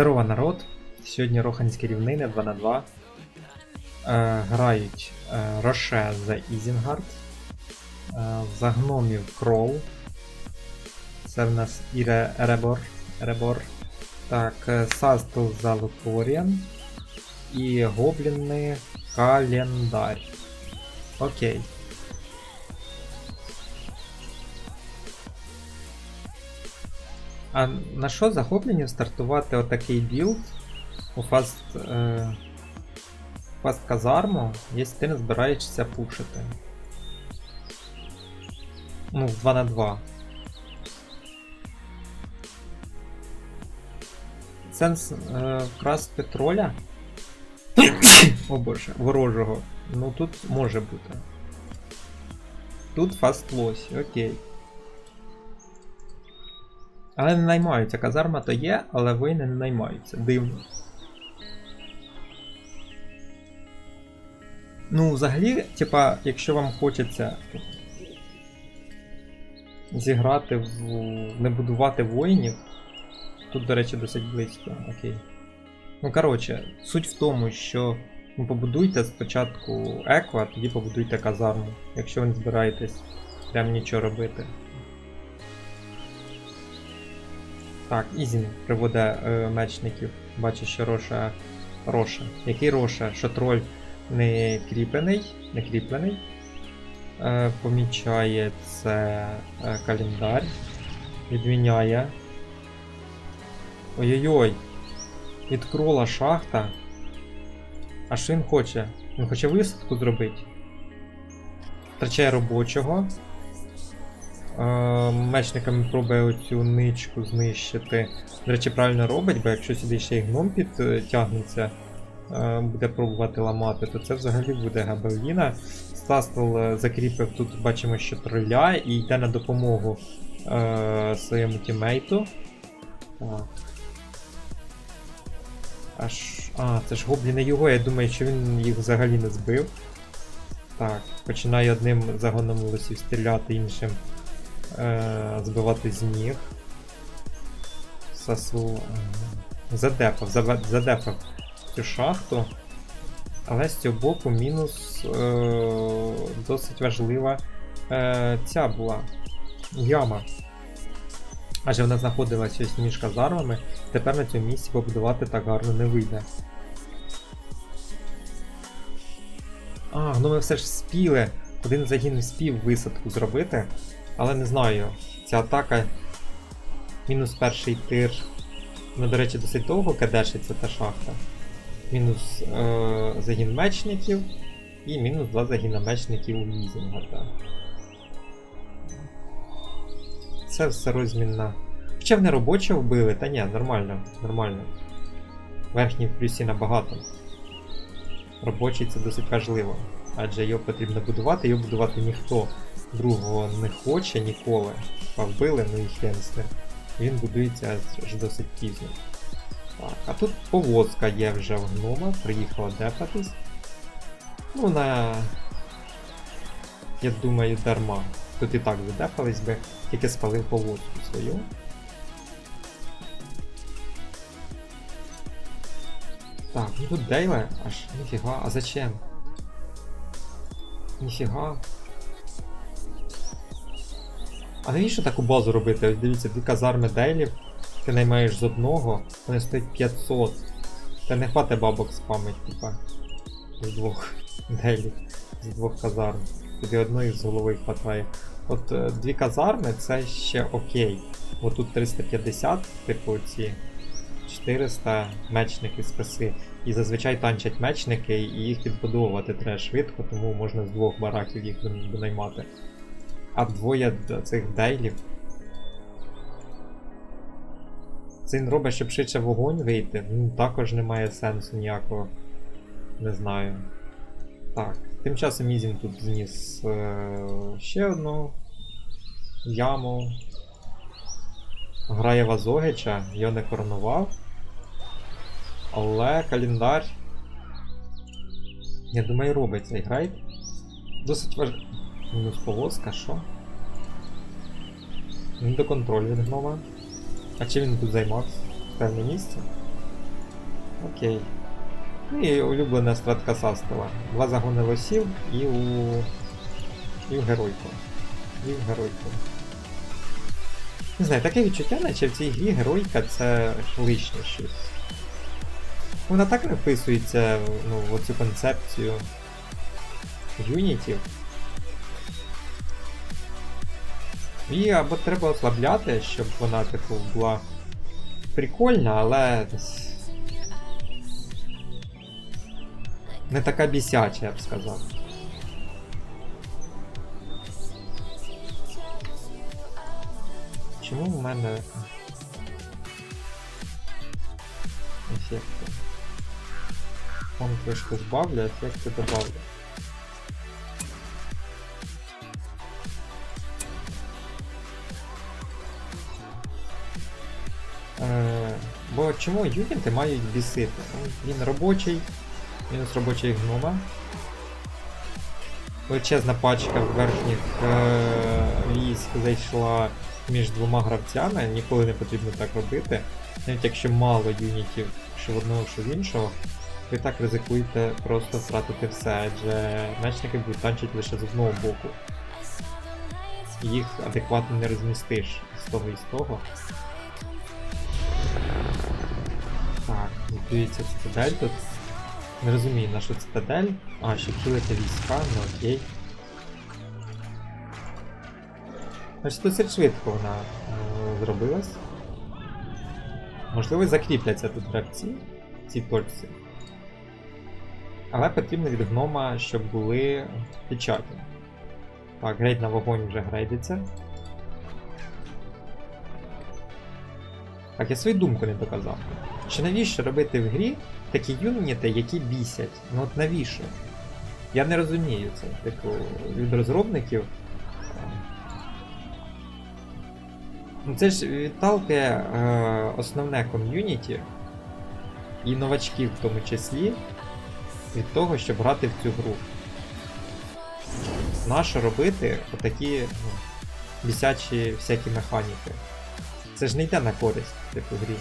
Здорово, народ! Сьогодні Роханські рівнини 2 на 2 Е, грають е, Роше за Ізінгард, е, за гномів Кроу. Це в нас Іре Еребор. Еребор. Так, е, Састл за Лукоріан. І гобліни Календар. Окей. А на що за гоблінів стартувати отакий білд у фаст, е, фаст казарму, якщо ти не збираєшся пушити? Ну, в 2 на 2. Сенс е, вкрасти троля? О боже, ворожого. Ну тут може бути. Тут фаст лось, окей. Але не наймаються. Казарма то є, але воїни не наймаються. Дивно. Ну, взагалі, типа, якщо вам хочеться зіграти в. не будувати воїнів. Тут, до речі, досить близько, окей. Ну, коротше, суть в тому, що ну, побудуйте спочатку еко, а тоді побудуйте казарму, якщо ви не збираєтесь прям нічого робити. Так, Ізін приводить е, мечників. Бачу, що Роша. Роша. Який Роша? Що троль не кріплений, не кріплений. Е, помічає це е, календар. Відміняє. Ой-ой-ой. Від крола шахта. А що він хоче? Він хоче висадку зробити. Втрачає робочого. Е, мечниками пробує оцю ничку знищити. До речі, правильно робить, бо якщо сюди ще й гном підтягнеться, е, буде пробувати ламати, то це взагалі буде габеліна. Стастел е, закріпив тут, бачимо, що троля і йде на допомогу е, своєму тімейту. Аж. А, це ж гобліни його, я думаю, що він їх взагалі не збив. Так, починає одним загоном лосів стріляти, іншим е, збивати з ніг. Сасу. е, Задефав, зава- задефав цю шахту. Але з цього боку мінус е, досить важлива е, ця була яма. Адже вона знаходилася між казармами, тепер на цьому місці побудувати так гарно не вийде. А, ну ми все ж спіли. Один загін спів висадку зробити. Але не знаю, ця атака. Мінус перший тир. Ну, до речі, досить довго кадешиться та шахта. Мінус е- загін мечників. І мінус два загіна мечників у Мізінгарда. Це все розмінна. Хоча вони робоче вбили, та ні, нормально, нормально. Верхній в плюсі набагато. Робочий це досить важливо. Адже його потрібно будувати, його будувати ніхто другого не хоче ніколи. А вбили, ну і хрен. Він будується аж досить пізно. Так, а тут повозка є вже в гнома, приїхала депатись. Ну, на. Я думаю, дарма. Тут і так задепались би, тільки спалив повозку свою. Так, ну тут Дейле, аж ніфіга, а зачем? Ніфіга. А навіщо таку базу робити? Ось дивіться, дві казарми Дейлів, ти наймаєш з одного, вони стоять 500. Та не хватить бабок спамить, типа. З двох Дейлів, з двох казарм. Тобі одної з голови хватає. От е, дві казарми це ще окей. От тут 350, типу ці 400 мечники спаси. І зазвичай танчать мечники, і їх підбудовувати треба швидко, тому можна з двох бараків їх винаймати. А двоє цих дейлів. Він робить, щоб швидше вогонь вийти. Ну, також немає сенсу ніякого. Не знаю. Так. Тим часом Ізін тут зніс е- ще одну яму. Грає Вазогича, його не коронував. Але календар. Я думаю, робить цей грайд. Досить важ... Мінус повозка, що? Він до контролю від гнома. А чим він тут займався? Певне місце? Окей. Ну і улюблена стратка Састова. Два загони лосів і у. І в геройку. І в геройку. Не знаю, таке відчуття, наче в цій грі геройка це лишнє щось. Вона так не вписується ну, в оцю концепцію юнітів. Її або треба ослабляти, щоб вона типу була прикольна, але. Не така бісяча, я б сказав. Чому в мене ефекти? Фон трошки збавлю, ефекти добавлю. Е, бо чому юніти мають бісити? Ну, Він робочий, мінус робочий гнома. Величезна пачка верхніх е- військ зайшла між двома гравцями, ніколи не потрібно так робити. Навіть якщо мало юнітів, що в одного, що в іншого, ви так ризикуєте просто втратити все, адже мечники будуть танчити лише з одного боку. Їх адекватно не розмістиш з того і з того. Так, дивіться цитадель тут. Не розумію, на що цитадель. А, щоб хилити війська, ну окей. Значить, досить швидко вона е, зробилась. Можливо, закріпляться тут гравці, ці точці. Але потрібно від гнома, щоб були печаті. Так, грейд на вогонь вже грейдиться. Так, я свою думку не доказав. Що навіщо робити в грі такі юніти, які бісять? Ну от навіщо? Я не розумію це. Типу, від розробників. Ну це ж відталкує е, основне ком'юніті і новачків в тому числі від того, щоб грати в цю гру. Нащо робити отакі ну, бісячі всякі механіки? Це ж не йде на користь, типу, грі.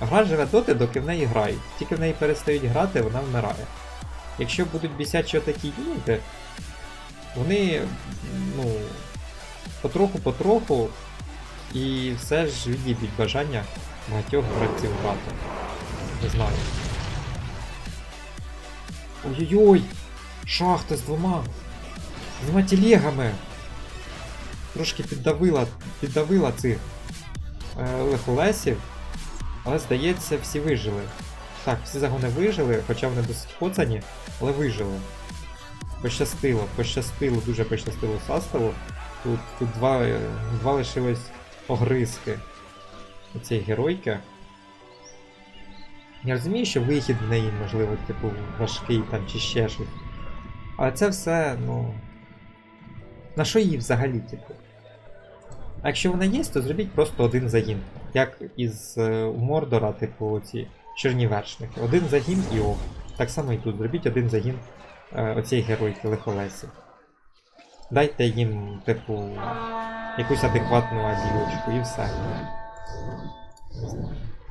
Гра живе доти, доки в неї грають. Тільки в неї перестають грати, вона вмирає. Якщо будуть бісячі отакі юніти, вони, ну, потроху-потроху і все ж відіб'ють бажання багатьох гравців грати. Не знаю. Ой-ой-ой! Шахта з двома! З двома телегами! Трошки піддавила, піддавила цих е, лихолесів, але здається, всі вижили. Так, всі загони вижили, хоча вони досить коцані, але вижили. Пощастило, пощастило, дуже пощастило Саставу. Тут, тут два, два лишилось огризки цієї геройки. Я розумію, що вихід в неї, можливо, типу, важкий там чи ще щось. Але це все, ну. На що їй взагалі, типу? А якщо вона є, то зробіть просто один загін. Як із е, Мордора, типу, ці чорні вершники. Один загін і ок. Так само і тут. Зробіть один загін е, оцієї геройки Лихолесі. Дайте їм, типу, якусь адекватну аділочку і все.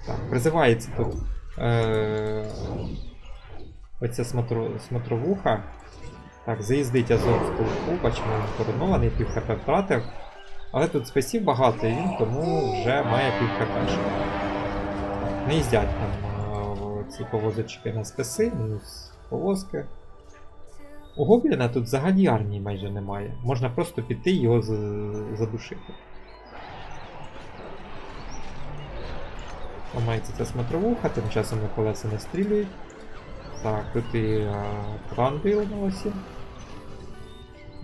Так, призивається тут е, оця смотро, смотровуха. Так, заїздить Азов в полку, бачимо, він коронований, пів хп втратив. Але тут спасів багато, і він тому вже має пів хп. Не їздять там е, ці повозочки на списи, мінус повозки. У Гобліна тут взагалі армії майже немає. Можна просто піти його задушити. Ламається ця смотровуха, тим часом на колеса не стрілюють. Так, тут і трандил на осі.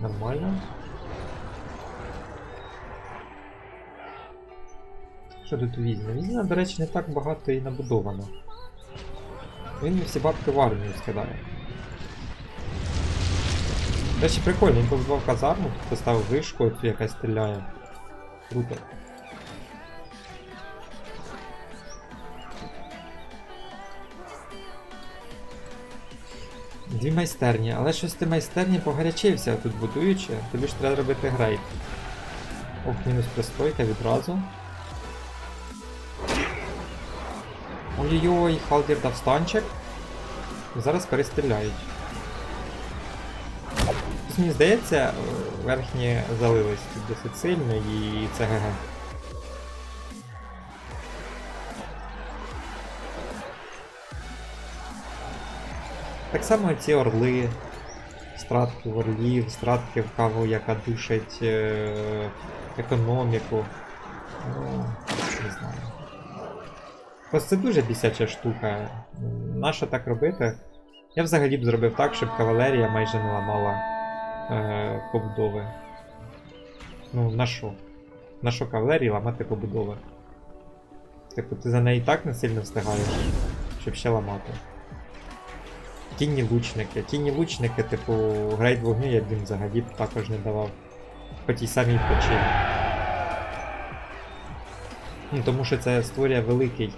Нормально. Що тут візьме? Візьме, до речі, не так багато і набудовано. Він всі бабки в армію скидає. До речі, прикольно, він побудував казарму, поставив вишку, оцю, яка стріляє. Круто. Дві майстерні, але щось ти майстерні погарячився тут будуючи, тобі ж треба робити грейд. Ох, мінус пристройка відразу. Ой-ой-ой, Халдір дав станчик. Зараз перестріляють. Мені здається, верхні залились тут досить сильно і це ГГ. Так само ці орли, стратки орлів, стратки в каву, яка душить е- економіку. Ну, не знаю. Просто це дуже бісяча штука. Нащо так робити? Я взагалі б зробив так, щоб кавалерія майже не ламала е, побудови. Ну, на що? На що кавалерії ламати побудови? Типу, ти за неї так не сильно встигаєш, щоб ще ламати. Тінні лучники. Тінні лучники, типу, грейд вогню я б їм взагалі також не давав. По тій самій причині. Ну, тому що це створює великий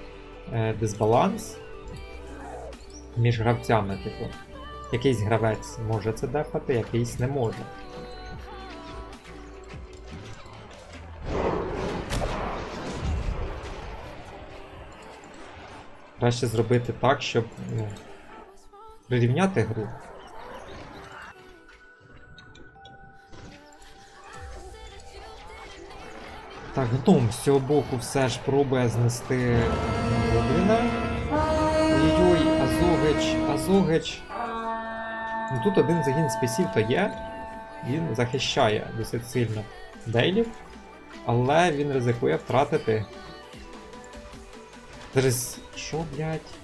е, дисбаланс між гравцями, типу. Якийсь гравець може це дефати, якийсь не може. Краще зробити так, щоб ну, прирівняти гру. Так, гном з цього боку все ж пробує знести гобліна. Ой-ой, Азогич, Азогич. Ну тут один загін списів то є. Він захищає досить сильно дейлів, але він ризикує втратити. Зараз. Що, блядь?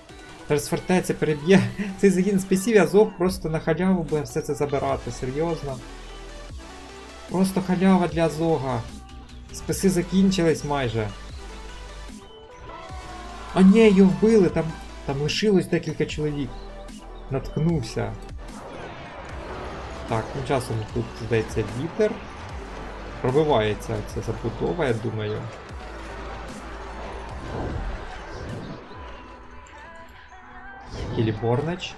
Зараз переб'є. Цей загін списів, і Азог просто на халяву буде все це забирати, серйозно. Просто халява для Азога. Списи закінчились майже. А ні, його вбили, там, там лишилось декілька чоловік. Наткнувся. Так, тим часом тут, здається, вітер. Пробивається ця забудова, я думаю. Кіліборнич.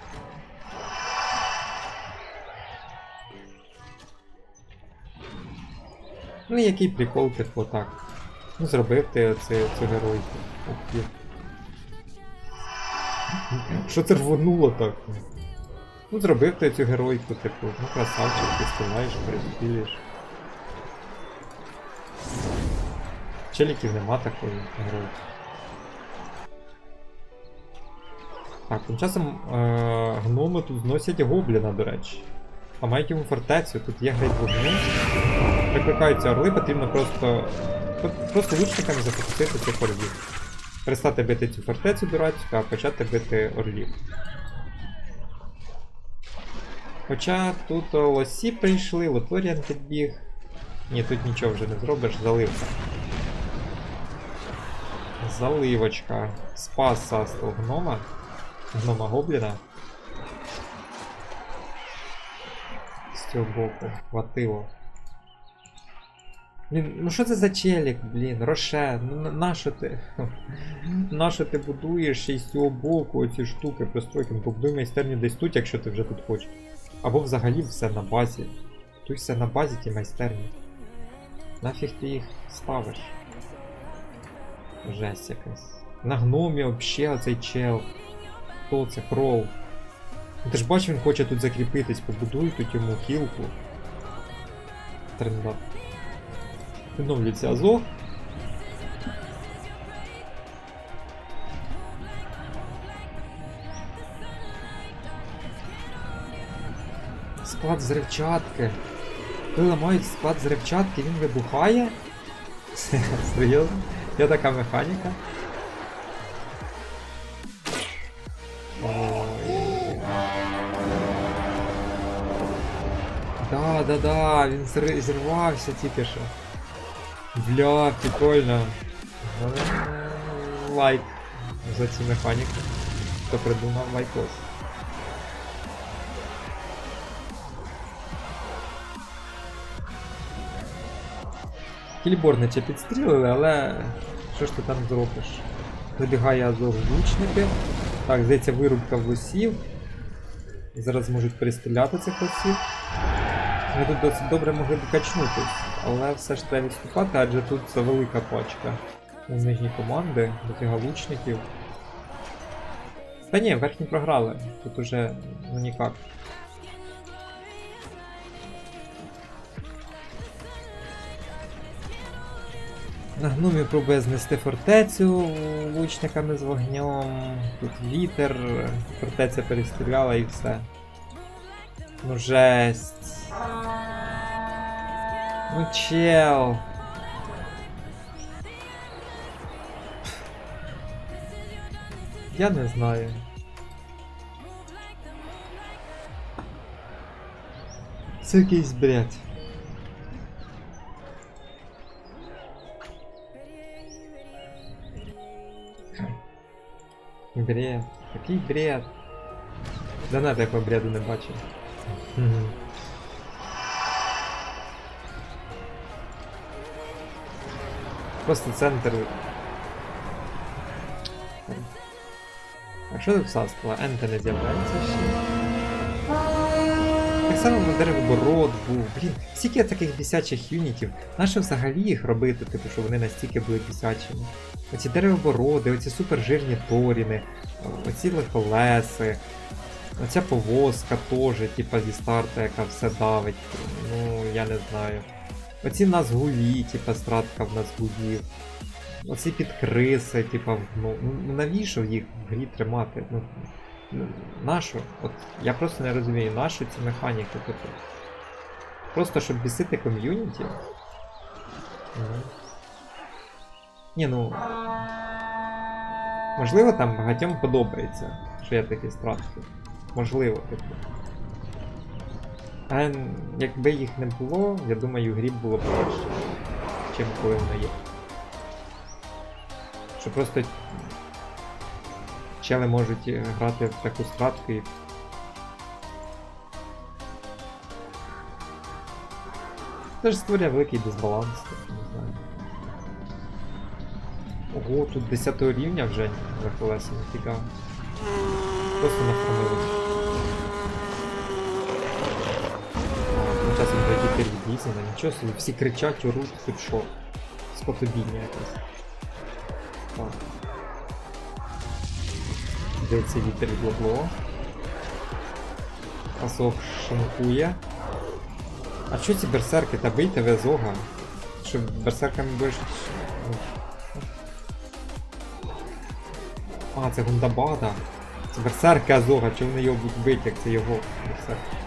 Ну який прикол, типу, так. Ну, зробив ти цю геройку. Ти. Що це рвонуло так? Ну, зробив ти цю геройку, типу, ну красавчик, ти співаєш, передпілюєш. Челіків нема такої геройки. Так, тим часом е- гноми тут зносять гобліна, до речі. А мають йому фортецю, тут є грейд вогню. Викликаються орли, потрібно просто. Просто лучниками зафокусити цих орлів. Перестати бити цю фортецю дурацьку, а почати бити орлів. Хоча тут лосі прийшли, Лоторіан підбіг. Ні, тут нічого вже не зробиш, заливка. Заливочка. Спас састл гнома. Гнома гобліна. З цього боку. Хватило. Блін, ну що це за челік, блін, Роше, ну на- нащо ти? Нащо ти будуєш й з цього боку оці штуки, пристройки? Ну побудуй майстерню десь тут, якщо ти вже тут хочеш. Або взагалі все на базі. Тут все на базі ті майстерні. Нафіг ти їх ставиш? Жесть якась. На гномі вообще оцей чел. Хто це? Крол. Ну, Ти ж бачиш, він хоче тут закріпитись, побудуй тут йому хілку. Трендат. Відновлюється Азов. Склад зривчатки. Коли ламають склад зривчатки, він вибухає. Серйозно? Є така механіка. Да, да, да, він зри- зірвався тільки що. Бля, прикольно. Лайк за цю механіку. Хто придумав лайкос. Кільборнича підстрілили, але що ж ти там зробиш? Вибігає Азов лучники. Так, здається, вирубка в лосів. Зараз можуть перестріляти цих лосів. Ми тут досить добре могли б качнутись, але все ж треба відступати, адже тут це велика пачка. У нижній команди, дофіга лучників. Та ні, верхні програли. Тут уже ну ніяк. На гномі пробує знести фортецю лучниками з вогнем. Тут вітер, фортеця перестріляла і все. Ну жесть. Ну чел. Я не знаю. Це якийсь бред. Бред. Який бред. Да на такого бреду не бачив. Просто центр. А що тут псавство? Енте не з'являється ще. Так само на деревоборот був. Блін, стільки таких бісячих юнітів. Нащо взагалі їх робити, типу, що вони настільки були бісячими? Оці деревобороди, оці супержирні торіни, оці лихолеси, оця повозка теж, типа зі старта, яка все давить. Ну, я не знаю. Оці назгулі, типа стратка в назгулів. Оці підкриси, типа, ну, ну навіщо їх в грі тримати? Ну, ну, нащо? От я просто не розумію, нащо ці механіки тут? Просто щоб бісити ком'юніті. Мгм. Ні, ну. Можливо, там багатьом подобається, що я такі стратки. Можливо, типу. А якби їх не було, я думаю, грі було б краще, чим коли воно є. Що просто чели можуть е, грати в таку стратку і. Це ж створює великий дисбаланс, тобто, не знаю. Ого, тут 10 рівня вже за колеса, ніфіга. Просто нафармили. Відрізано, нічого собі, всі кричать, оруть, тут що? Скотобійня якась. Так. Здається, вітер від лобло. Пасок шумкує. А що ці берсерки? Та бийте ви зога. Що берсерками будеш. А, це Гундабада. Це берсерки Азога, чого вони його будуть бити, як це його берсерк.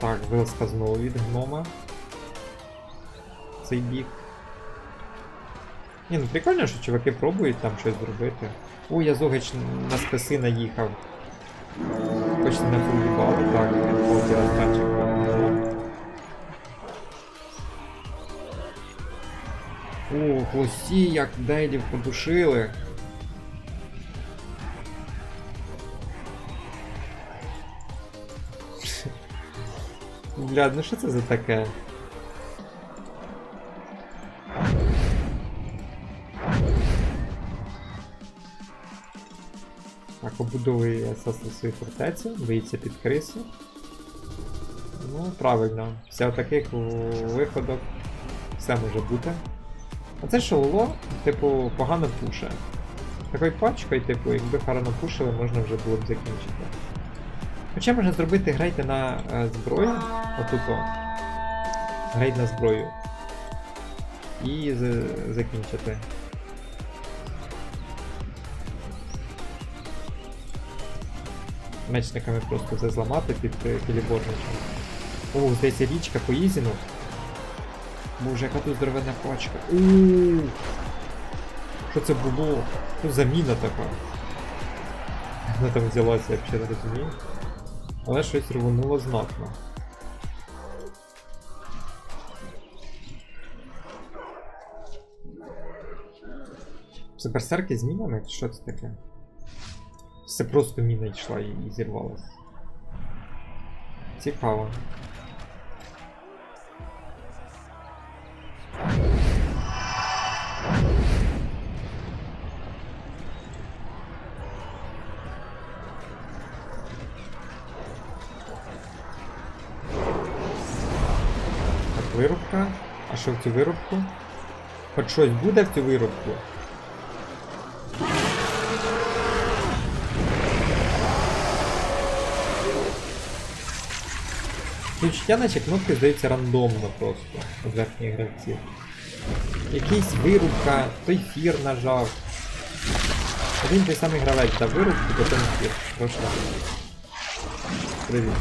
Так, вилазка знову від гнома. Цей бік. Ні, ну прикольно, що чуваки пробують там щось зробити. О, я Зогич на списи наїхав. Хочете на фулбал, так, полки розтачик. О, хлості, як дейлів подушили. Бля, ну що це за таке? Так, побудовує Асасин свою фортецю, боїться під крису. Ну, правильно. Після таких виходок все може бути. А це шоуло, типу, погано пуше. Такою пачкою, типу, якби гарно пушили, можна вже було б закінчити. Хоча можна зробити грейти на е, зброю, отут о. Грейт на зброю. І закінчити. Мечниками просто все зламати під е, кіліборничем. О, здається, річка по Ізіну. Боже, яка тут здоровенна пачка. Ууу. Що це було? Що заміна така? Вона там взялася, я взагалі не розумію. Але щось рвонуло знатно. Це з мінами? Що це таке? Це просто міна йшла і, і зірвалась. Цікаво. завершив цю виробку. Хоч щось буде в цю виробку. Відчуття наче кнопки здаються рандомно просто від верхніх гравців. Якийсь вирубка, той фір нажав. Один той самий гравець дав вирубку, потім фір. Пройшла. Привіт.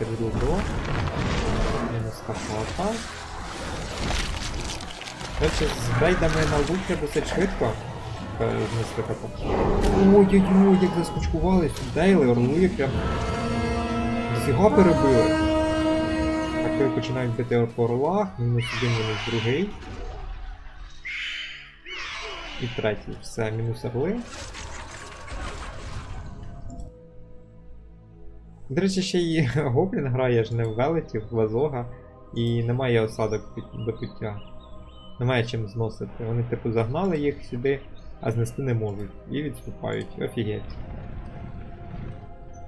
Добро. Мінус капота. Короче, з грейдами на луки досить швидко. е. Ой-ой-ой, як заскочкувались. Дейли, орли прям. Дофіга перебили. Так коли починають бити по орлах, мінус один, мінус другий. І третій. Все, мінус орли. До речі, ще й Гоблін грає ж не в велетів, в Вазога, і немає осадок до пуття. Немає чим зносити. Вони типу загнали їх сюди, а знести не можуть. І відступають. Офігеть.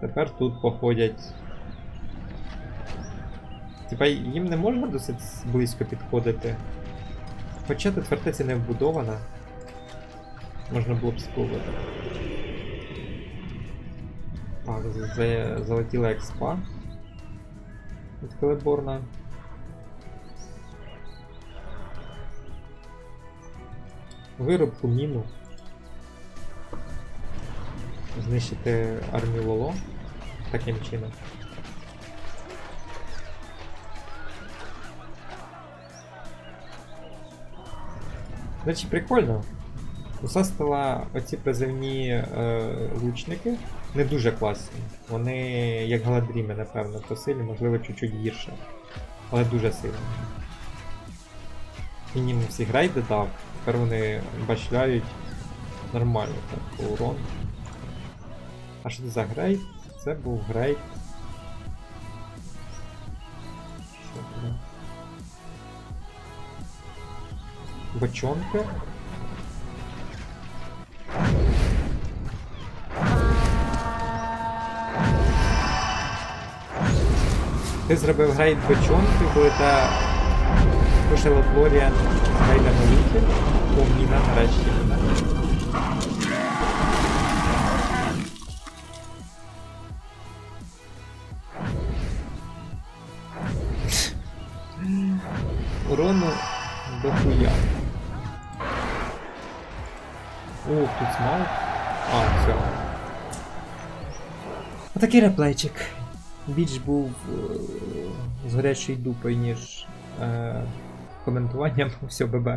Тепер тут походять. Типа їм не можна досить близько підходити. Хоча тут фортеця не вбудована. Можна було б спробувати. Так, залетіла експа від Келеборна. Виробку міну. Знищити армію Лоло таким чином. Речі, прикольно. У Састела оці призивні е, лучники не дуже класні. Вони як Галадріми, напевно, по силі, можливо, чуть-чуть гірше. Але дуже сильні. Їм всі грейди дав, тепер вони башляють нормально так, по. А що це за грейд? Це був грейд. Що Ти зробив грейд бочонки, коли та пошила Флоріан з грейдами луки, то міна нарешті міна. Урону до хуя. О, тут смал. А, все. Отакий реплейчик. Біч був е, з гарячою дупою, ніж е, коментуванням все ББ.